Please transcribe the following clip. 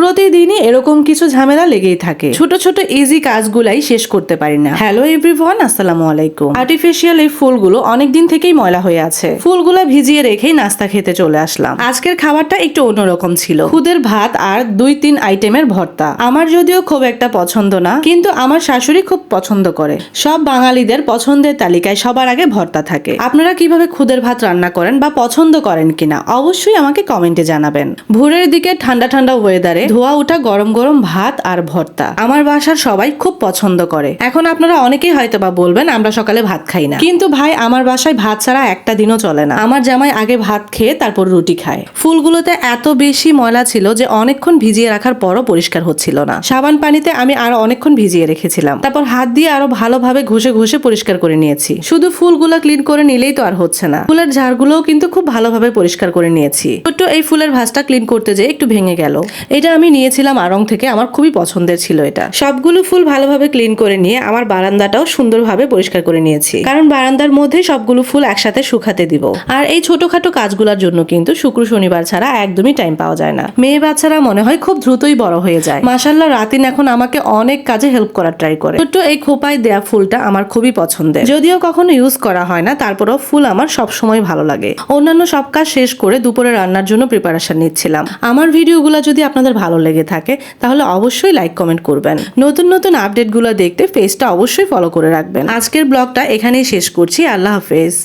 প্রতিদিনই এরকম কিছু ঝামেলা লেগেই থাকে। ছোট ছোট ইজি কাজগুলাই শেষ করতে পারি না। হ্যালো এভরিওয়ান আসসালামু আলাইকুম। আর্টিফিশিয়াল এই ফুলগুলো অনেক দিন থেকেই ময়লা হয়ে আছে। ফুলগুলো ভিজিয়ে রেখেই নাস্তা খেতে চলে আসলাম। আজকের খাবারটা একটু অন্যরকম ছিল। খুদের ভাত আর দুই, তিন আইটেমের ভর্তা। আমার যদিও খুব একটা পছন্দ না, কিন্তু আমার শাশুড়ি খুব পছন্দ করে। সব বাঙালিদের পছন্দের তালিকায় সবার আগে ভর্তা থাকে। আপনারা কীভাবে খুদের ভাত রান্না করেন বা পছন্দ করেন কিনা, অবশ্যই আমাকে কমেন্টে জানাবেন। ভোরের দিকে ঠান্ডা ঠান্ডা ওয়েদারে ধোয়া ওঠা গরম গরম ভাত আর ভর্তা। আমার বাসার সবাই খুব পছন্দ করে। এখন আপনারা অনেকেই হয়তো বা বলবেন, আমরা সকালে ভাত খাই না। কিন্তু ভাই, আমার বাসায় ভাত ছাড়া একটা দিনও চলে না। আমার জামাই আগে ভাত খেয়ে তারপর রুটি খায়। ফুলগুলোতে এত বেশি ময়লা ছিল যে অনেকক্ষণ ভিজিয়ে রাখার পরও পরিষ্কার হচ্ছিল না। সাবান পানিতে আমি আরও অনেকক্ষণ ভিজিয়ে রেখেছিলাম। তারপর হাত দিয়ে আরও ভালোভাবে ঘষে ঘষে পরিষ্কার করে নিয়েছি। শুধু ফুলগুলো ক্লিন করে নিলেই তো আর হচ্ছে না। ফুলের ঝাড়গুলোও কিন্তু খুব ভালোভাবে পরিষ্কার করে নিয়েছি। একটু এই ফুলের ভাসটা ক্লিন করতে যেয়ে একটু ভেঙে গেল। এটা আমি নিয়েছিলাম আড়ং থেকে, আমার খুবই পছন্দের ছিল এটা। সবগুলো ফুল ভালোভাবে ক্লিন করে নিয়ে আমার বারান্দাটাও সুন্দরভাবে পরিষ্কার করে নিয়েছি। কারণ বারান্দার মধ্যে সবগুলো ফুল একসাথে শুকাতে দিব। আর এই ছোটখাটো কাজগুলোর জন্য কিন্তু শুক্র শনিবার ছাড়া একদমই টাইম পাওয়া যায় না। মেয়ে বাচ্চারা মনে হয় খুব দ্রুতই বড় হয়ে যায়। মাসাল্লাহ রাতিন এখন আমাকে অনেক কাজে হেল্প করার ট্রাই করে। ছোট্ট এই খোপায় দেয়া ফুলটা আমার খুবই পছন্দের। যদিও কখনো ইউজ করা হয় না, তারপরেও ফুল আমার সব সময় ভালো লাগে। অন্যান্য সব কাজ শেষ করে দুপুরে রান্নার জন্য প্রিপারেশন নিচ্ছিলাম। আমার ভিডিওগুলো যদি আপনাদের ভালো লেগে থাকে, তাহলে অবশ্যই লাইক কমেন্ট করবেন। নতুন নতুন আপডেটগুলো দেখতে পেজটা অবশ্যই ফলো করে রাখবেন। আজকের ব্লগটা এখানেই শেষ করছি, আল্লাহ হাফেজ।